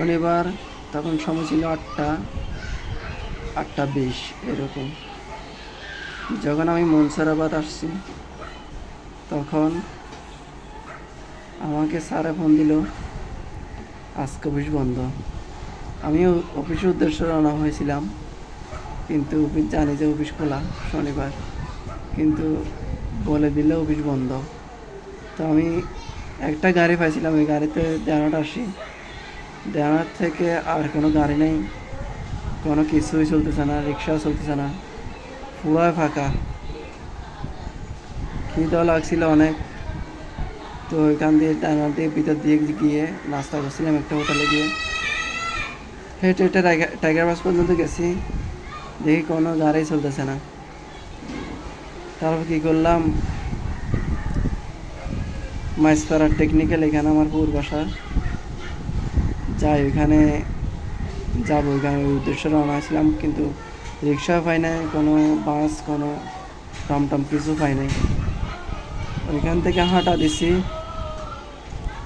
শনিবার তখন সময় ছিল আটটা আটটা বিশ, এরকম। যখন আমি মনসারাবাদ আসছি, তখন আমাকে স্যারে ফোন দিল, আজকে অফিস বন্ধ। আমি অফিসের উদ্দেশ্যে রওনা হয়েছিলাম, কিন্তু অফিস জানি যে অফিস খোলা শনিবার, কিন্তু বলে দিলে অফিস বন্ধ। তো আমি একটা গাড়ি পাইছিলাম, ওই গাড়িতে দেওয়াটা আসি। দেওয়ার থেকে আর কোনো গাড়ি নেই। কোনো কিছুই চলতেছে না, রিক্সাও চলতেছে না। পুরাই ফাঁকা। খিদেও লাগছিল অনেক। তো ওইখান দিয়ে ডানার দিয়ে ভিতর দিয়ে গিয়ে নাস্তা করছিলাম একটা হোটেলে গিয়ে। হেঁটে হেঁটে টাইগার টাইগার বাস পর্যন্ত গেছি। দেখি কোনো গাড়ি চলতেছে না। তারপর কী করলাম? মাইসপাড়ার টেকনিক্যাল এখানে আমার পুর বাসা যাই ওইখানে যাব। ওইখানে ওই উদ্দেশ্যে রওনা ছিলাম কিন্তু রিক্সা পাই নাই, কোনো বাস, কোনো টমটম কিছু পাই নাই। ওইখান থেকে হাঁটা দিছি।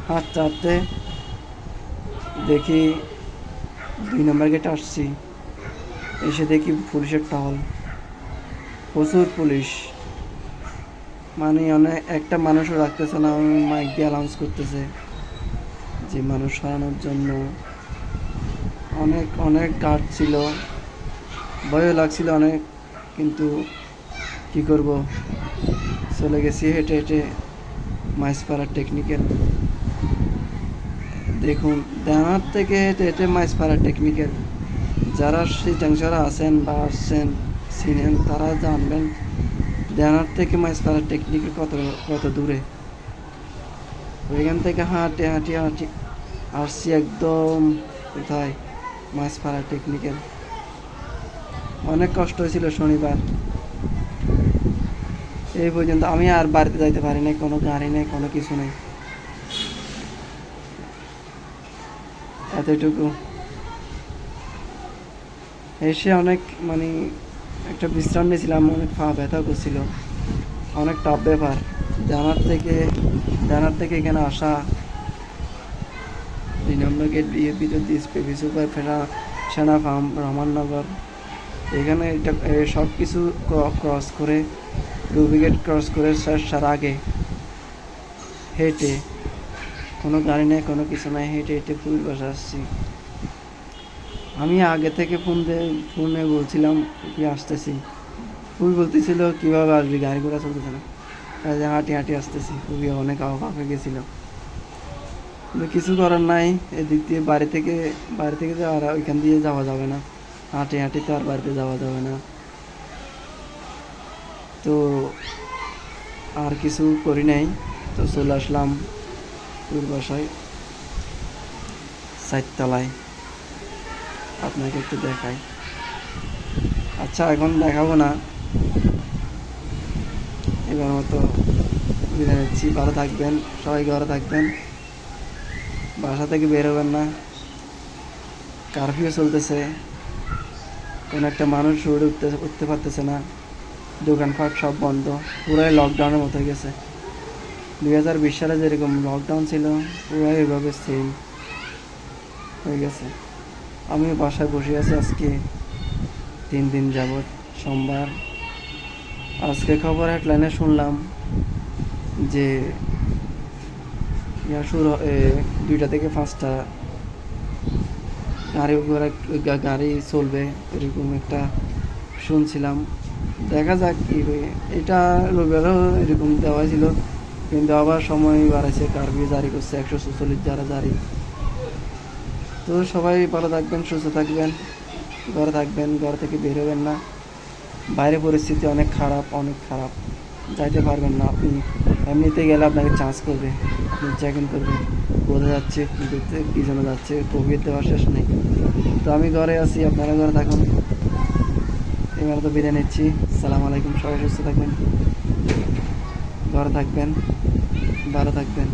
হাঁটতে হাঁটতে দেখি দুই নম্বর গেটে আসছি। এসে দেখি পুলিশের টহল। প্রচুর পুলিশ। মানে অনেক, একটা মানুষও রাখতেছে না মাইক দিয়ে অ্যানাউন্স করতেছে। যে মানুষ সরানোর জন্য অনেক অনেক গার্ড ছিল। ভয়ও লাগছিল অনেক, কিন্তু কি করব? চলে গেছি হেঁটে হেঁটে মাইসপাড়ার টেকনিক্যাল দেখুন দেওয়ার থেকে হেঁটে হেঁটে মাইসপাড়ার টেকনিক্যাল যারা সিটাংসারা আছেন বা আসছেন, চিনেন, তারা জানবেন দেওয়ার থেকে মাইসপাড়ার টেকনিক্যাল কত কত দূরে। ওইখান থেকে হাঁটে, হাঁটি হাঁটি আসছি একদম কোথায়? মাছ মাছপাড়া টেকনিক্যাল অনেক কষ্ট হয়েছিল শনিবার। এই পর্যন্ত আমি আর বাড়িতে যাইতে পারি নাই, কোনো গাড়ি নেই, কোনো কিছু নেই। এতটুকু। এসে অনেক মানে একটা বিশ্রাম নিয়েছিলাম, অনেক পা ব্যথা করছিল, অনেক টাফ ব্যাপার। জানার থেকে জানার থেকে এখানে আসা দুই নম্বর গেট ভিতর দিয়ে পেপি সুপার ফেরা সেনা ফার্ম রহমাননগর এখানে এটা সব কিছু ক্রস করে রুবি গেট ক্রস করে সার আগে হেঁটে, কোনো গাড়ি নেই, কোনো কিছু নাই, হেঁটে হেঁটে ফুল বসে আসছি। আমি আগে থেকে ফোন ফোনে বলছিলাম কি আসতেছি। ফুল বলতেছিল, কীভাবে আসবি? গাড়ি ঘোড়া চলতেছে না। হাঁটি হাঁটি আসতেছি। খুবই অনেক অবাক হয়ে গেছিল। কিছু করার নাই। এদিক দিয়ে বাড়ি থেকে বাড়ি থেকে যাওয়া ওইখান দিয়ে যাওয়া যাবে না। হাঁটে হাঁটে তো আর বাড়িতে যাওয়া যাবে না। তো আর কিছু করি নাই। তো চলে আসলাম তোর বাসায়, চারতলায়। আপনাকে একটু দেখাই। আচ্ছা এখন দেখাবো না। এবার মতো বিদায় নিচ্ছি। ভালো থাকবেন, সবাই ঘরে থাকবেন। বাসা থেকে বের হবেন না। কারফিউ চলতেছে। কোনো একটা মানুষ রোডে উঠতে উঠতে পারতেছে না। দোকানপাট সব বন্ধ। পুরাই লকডাউনের মতো হয়ে গেছে। দুই হাজার বিশ সালে যেরকম লকডাউন ছিল, পুরাই এভাবে সেম হয়ে গেছে। আমি বাসায় বসে আছি আজকে। তিন দিন যাবৎ, সোমবার। আজকে খবর হেডলাইনে শুনলাম যে শুরু দুইটা থেকে পাঁচটা। গাড়ি ঘোড়া গাড়ি চলবে, এরকম একটা শুনছিলাম। দেখা যাক কি এটা রবিবারও এরকম দেওয়া ছিল, কিন্তু আবার সময় বাড়াইছে কারফিউ জারি করছে, একশো চল্লিশ যারা জারি। তো সবাই ভালো থাকবেন, সুস্থ থাকবেন, ঘরে থাকবেন, ঘর থেকে বের হবেন না। বাইরে পরিস্থিতি অনেক খারাপ অনেক খারাপ। যাইতে পারবেন না আপনি। এমনিতে গেলে আপনাকে চান্স করবে চেক করবে বোঝা যাচ্ছে কী করতে কী জন্য যাচ্ছে কোভিড দেওয়ার শেষ নেই। তো আমি ঘরে আছি, আপনারা ঘরে থাকুন। এবার তো বিদায় নিচ্ছি। সালাম আলাইকুম, সবাই সুস্থ থাকবেন। ঘরে থাকবেন, ভালো থাকবেন।